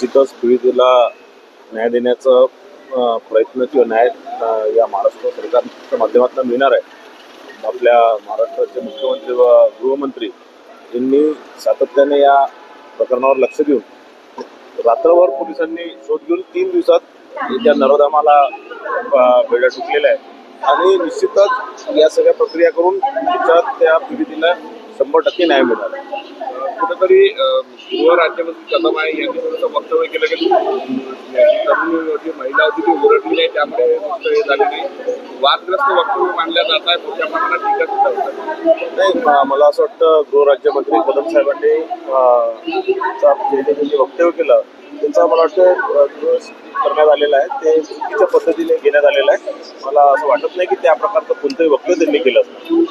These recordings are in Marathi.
निश्चितच पीडितेला न्याय देण्याचा प्रयत्न किंवा न्याय या महाराष्ट्र सरकारच्या माध्यमातून मिळणार आहे. आपल्या महाराष्ट्राचे मुख्यमंत्री व गृहमंत्री यांनी सातत्याने या प्रकरणावर लक्ष देऊन रात्रभर पोलिसांनी शोध घेऊन तीन दिवसात त्या नरोदामाला अ, बेड्या टुकलेल्या आहे आणि निश्चितच या सगळ्या प्रक्रिया करून त्याच्यात त्या पीडितीला शंभर टक्के न्याय मिळाला कुठेतरी गृह राज्यमंत्री कदम आहे यांनी थोडंसं वक्तव्य केलं की तरुण जी महिला होती ती ओरडली नाही त्यामुळे हे झाले नाही. वादग्रस्त वक्तव्य मानल्या जात आहे मोठ्या प्रमाणात टीका सुद्धा नाही मला असं वाटतं गृहराज्यमंत्री कदम साहेबांनी जे जे वक्तव्य केलं त्यांचा मला वाटतं करण्यात आलेलं आहे ते चुकीच्या पद्धतीने घेण्यात आलेलं आहे. मला असं वाटत नाही की त्या प्रकारचं कोणतंही वक्तव्य त्यांनी केलं असतं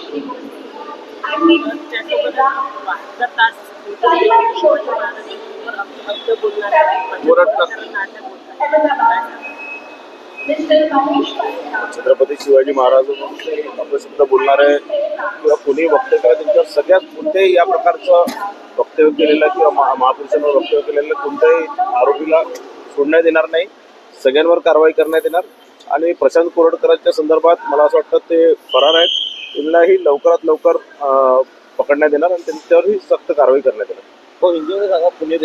छत्रपती शिवाजी महाराज अपशब्द बोलणारे किंवा कोणी वक्तव्य करा त्यांच्यावर सगळ्यात कोणत्याही या प्रकारचं वक्तव्य केलेलं किंवा महा महापुरुषांवर वक्तव्य केलेलं कोणत्याही आरोपीला सोडण्यात येणार नाही. सगळ्यांवर कारवाई करण्यात येणार. आणि प्रशांत कोरडकरांच्या संदर्भात मला असं वाटतं ते फरार आहेत. त्यांनाही लवकरात लवकर पकडण्यात येणार आणि त्यांच्यावरही सक्त कारवाई करण्यात येणार. हो पुणे